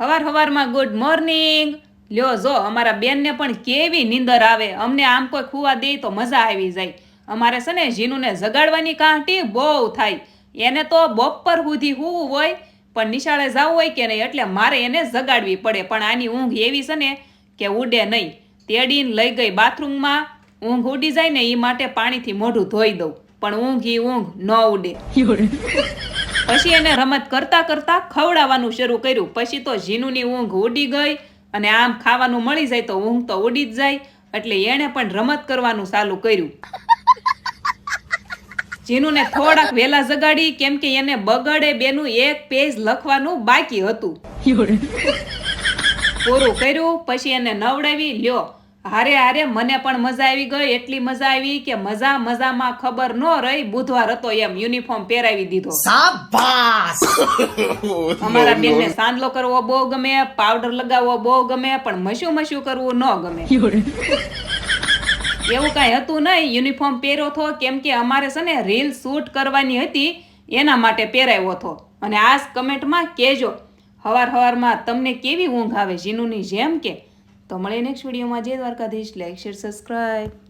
હવાર હવારમાં good morning લ્યો, જો અમારા બેનને પણ કેવી નીંદર આવે. અમને આમ કોઈ ખુવા દે તો મજા આવી જાય. અમારે છે ને જીનુને જગાડવાની કાંટી બહુ થાય. એને તો બપોર સુધી હોવું હોય, પણ નિશાળે જવું હોય કે નહીં એટલે મારે એને જગાડવી પડે. પણ આની ઊંઘ એવી છે ને કે ઉડે નહીં. તેડીને લઈ ગઈ બાથરૂમમાં. ઊંઘ ઉડી જાય ને એ માટે પાણીથી મોઢું ધોઈ દઉં. પણ ઊંઘ એ ઊંઘ ન ઉડે. પછી એને રમત કરતા કરતા ખવડાવવાનું શરૂ કર્યું. પછી તો ઝીનુની ઊંઘ ઉડી ગઈ અને આમ ખાવાનું મળી જાય તો ઊંઘ તો ઉડી જ જાય એટલે એણે પણ રમત કરવાનું ચાલુ કર્યું. જીનુને થોડાક વેલા જગાડી કેમ કે એને બગડે બેનું એક પેજ લખવાનું બાકી હતું. પૂરું કર્યું પછી એને નવડાવી લ્યો. હારે હારે મને પણ મજા આવી ગઈ એટલી મજા આવી કે મજા મજામાં ખબર ન રહી બુધવાર હતો એમ યુનિફોર્મ પહેરાવી દીધો. શાબાશ! અમારા બેનને સાંદલો કરવો બહુ ગમે પાવડર લગાવવો બહુ ગમે પણ મશું મશું કરવું ન ગમે. એવું કાંઈ હતું નહીં યુનિફોર્મ પહેર્યો હતો કેમ કે અમારે છે ને રીલ શૂટ કરવાની હતી એના માટે પહેરાવ્યો હતો. અને આ કમેન્ટમાં કહેજો હવાર હવારમાં તમને કેવી ઊંઘ આવે જીનુની જેમ કે? તો મળીએ નેક્સ્ટ વિડીયોમાં જય દ્વારકાધીશ. Like share subscribe